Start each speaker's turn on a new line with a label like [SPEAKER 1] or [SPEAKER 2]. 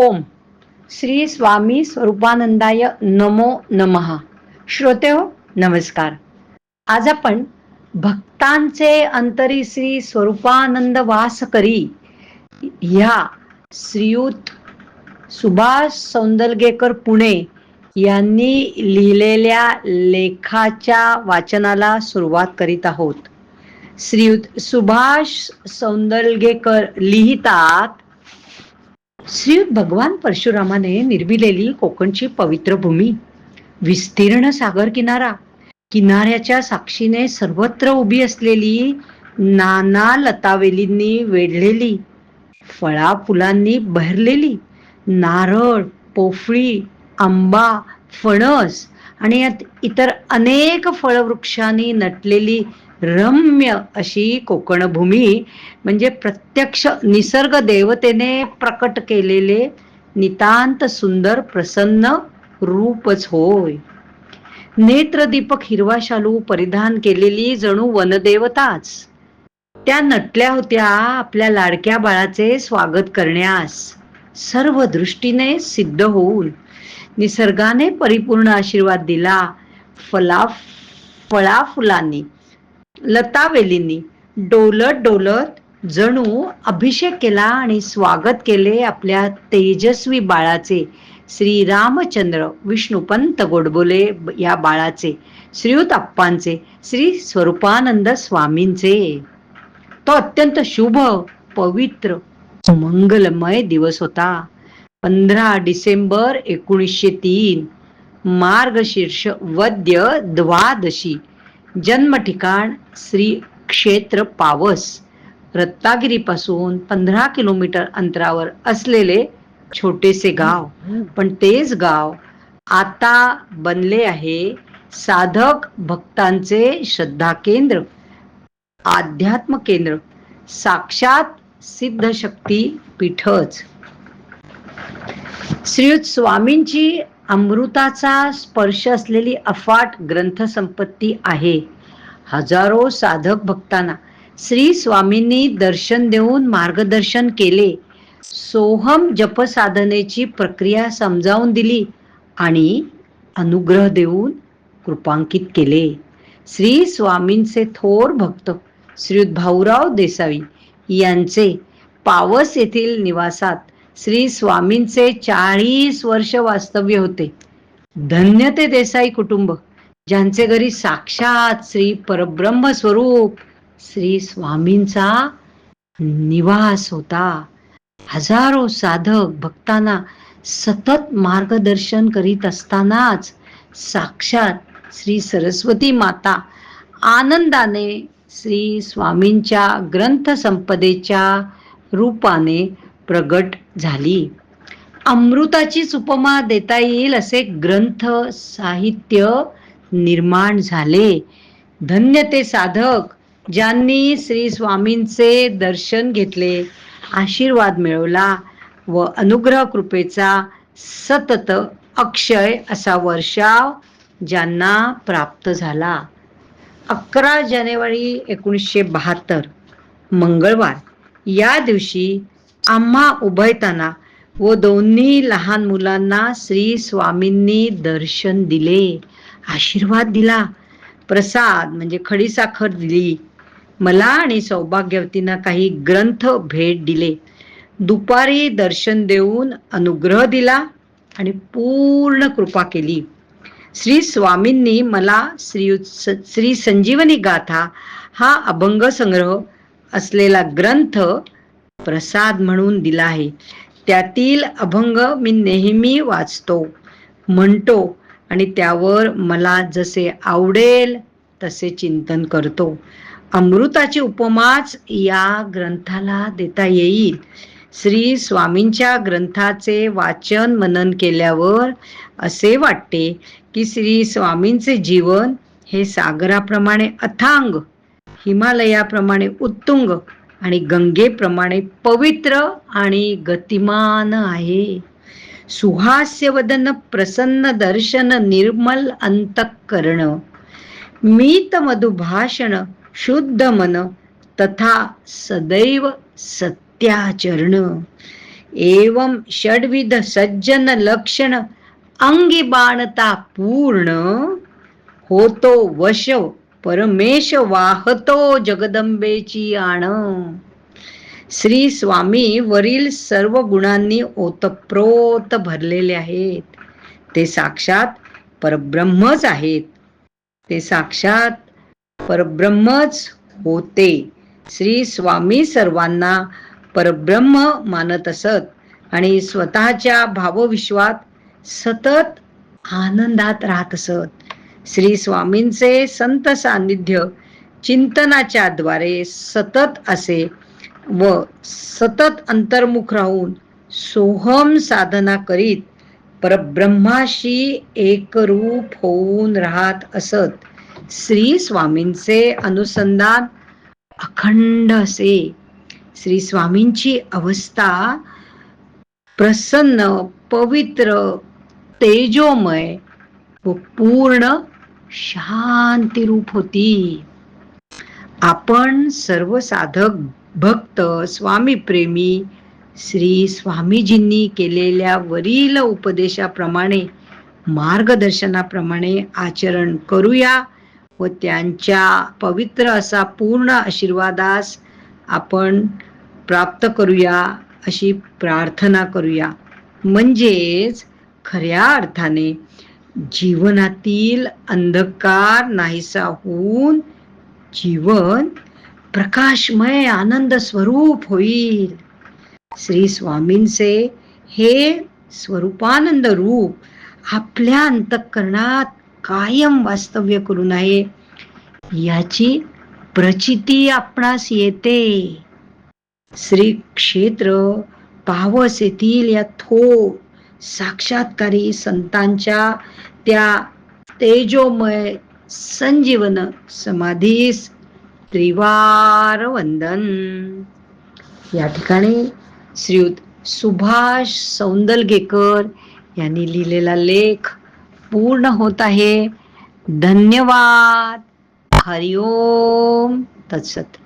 [SPEAKER 1] ओम. श्री स्वामी स्वरूपानंदाय नमो नमः. श्रोते हो नमस्कार. आज आपण भक्तांचे अंतरी श्री स्वरूपानंद वास करी ह्या श्रीयुत सुभाष सौंदलगेकर पुणे यांनी लिहिलेल्या लेखाच्या वाचनाला सुरुवात करीत आहोत. श्रीयुत सुभाष सौंदलगेकर लिहितात श्रीयुत भगवान परशुरामाने निर्मिलेली कोकणची पवित्र भूमी विस्तीर्ण सागर किनारा किनाऱ्याच्या साक्षीने सर्वत्र उभी असलेली नाना लतावेलींनी वेढलेली फळा फुलांनी बहरलेली नारळ पोफळी आंबा फणस आणि इतर अनेक फळवृक्षांनी नटलेली रम्य अशी कोकणभूमी म्हणजे प्रत्यक्ष निसर्ग देवतेने प्रकट केलेले नितांत सुंदर प्रसन्न रूपच होय. नेत्रदीपक हिरवा शालू परिधान केलेली जणू वनदेवताच. त्या नटल्या होत्या आपल्या लाडक्या बाळाचे स्वागत करण्यास. सर्व दृष्टीने सिद्ध होऊन निसर्गाने परिपूर्ण आशीर्वाद दिला. फला फळा फुलांनी लतावेलींनी डोलत डोलत जणू अभिषेक केला आणि स्वागत केले आपल्या तेजस्वी बाळाचे. श्री रामचंद्र विष्णुपंत गोडबोले या बाळाचे श्रीयुत अप्पांचे श्री स्वरूपानंद स्वामींचे. तो अत्यंत शुभ पवित्र मंगलमय दिवस होता. पंधरा डिसेंबर एकोणीसशे तीन मार्गशीर्ष वद्य द्वादशी जन्म ठिकाण श्री क्षेत्र पावस रत्नागिरीपासून पंधरा किलोमीटर अंतरावर असलेले छोटेसे गाव. पण तेच गाव आता बनले आहे साधक भक्तांचे श्रद्धा केंद्र आध्यात्म केंद्र साक्षात सिद्ध शक्ती पीठच. श्रीयुत स्वामींची अमृताचा स्पर्श असलेली अफाट ग्रंथसंपत्ती आहे. हजारो साधक भक्तांना श्री स्वामींनी दर्शन देऊन मार्गदर्शन केले. सोहम जपसाधनेची प्रक्रिया समजावून दिली आणि अनुग्रह देऊन कृपांकित केले. श्री स्वामींचे थोर भक्त श्रीयुत भाऊराव देसावी यांचे पावस येथील निवासात श्री स्वामींचे चाळीस वर्ष वास्तव्य होते. धन्य ते देसाई कुटुंब ज्यांचे घरी साक्षात श्री परब्रह्म स्वरूप श्री स्वामींचा निवास होता. हजारो साधक भक्तांना सतत मार्गदर्शन करीत असतानाच साक्षात श्री सरस्वती माता आनंदाने श्री स्वामींच्या ग्रंथ संपदेच्या रूपाने प्रगट झाली. अमृताचीच उपमा देता येईल असे ग्रंथ साहित्य निर्माण झाले. धन्य ते साधक ज्यांनी श्री स्वामींचे दर्शन घेतले आशीर्वाद मिळवला व अनुग्रह कृपेचा सतत अक्षय असा वर्षाव ज्यांना प्राप्त झाला. अकरा जानेवारी एकोणीसशे बहात्तर मंगळवार. या दिवशी आम्हा उभयताना व दोन्ही लहान मुलांना श्री स्वामींनी दर्शन दिले. आशीर्वाद दिला. प्रसाद म्हणजे खडीसाखर दिली. मला आणि सौभाग्यवतींना काही ग्रंथ भेट दिले. दुपारी दर्शन देऊन अनुग्रह दिला आणि पूर्ण कृपा केली. श्री स्वामींनी मला श्री श्री संजीवनी गाथा हा अभंग संग्रह असलेला ग्रंथ प्रसाद म्हणून दिला आहे. त्यातील अभंग मी नेहमी वाचतो म्हणतो आणि त्यावर मला जसे आवडेल तसे चिंतन करतो. अमृताची उपमाच या ग्रंथाला देता येईल. श्री स्वामींच्या ग्रंथाचे वाचन मनन केल्यावर असे वाटते की श्री स्वामींचे जीवन हे सागराप्रमाणे अथांग हिमालयाप्रमाणे उत्तुंग आणि गंगेप्रमाणे पवित्र आणि गतिमान आहे. सुहास्यवदन प्रसन्न दर्शन निर्मल अंतःकरण मीत मधुभाषण शुद्ध मन तथा सदैव सत्याचरण. एवं षडविध सज्जन लक्षण अंगी बाणता पूर्ण होतो वश परमेश वाहतो जगदंबेची आण. श्री स्वामी वरील सर्व गुणांनी ओतप्रोत भरलेले आहेत. ते साक्षात परब्रह्मच आहेत. ते साक्षात परब्रह्मच होते. श्री स्वामी सर्वांना परब्रह्म मानत असत आणि स्वतःच्या भावविश्वात सतत आनंदात राहत असत. श्री स्वामींचे संत सान्निध्य चिंतनाच्या द्वारे सतत असे व सतत अंतर्मुख राहून सोहम साधना करीत परब्रह्माशी एकरूप होऊन राहत असत. श्री स्वामींचे अनुसंधान अखंड असे. श्री स्वामींची अवस्था प्रसन्न पवित्र तेजोमय व पूर्ण शांती रूप होती. आपण सर्व साधक भक्त स्वामी प्रेमी श्री स्वामीजींनी केलेल्या वरील उपदेशाप्रमाणे मार्गदर्शनाप्रमाणे आचरण करूया व त्यांच्या पवित्र असा पूर्ण आशीर्वादास आपण प्राप्त करूया अशी प्रार्थना करूया. म्हणजेच खऱ्या अर्थाने जीवनातील अंधकार नाहीसा होऊन जीवन प्रकाशमय आनंद स्वरूप होईल. श्री स्वामींचे हे स्वरूपानंद रूप आपल्या अंतःकरणात कायम वास्तव्य करून आहे. याची प्रचिती आपणास येते. श्री क्षेत्र पावस येथील या थोर साक्षात्कारी संतांच्या त्या तेजोमय संजीवन समाधीस त्रिवार वंदन या ठिकाणी श्रीयुत सुभाष सौंदलगेकर यांनी लिहिलेला लेख पूर्ण होत आहे. धन्यवाद. हरिओम. तत्सत.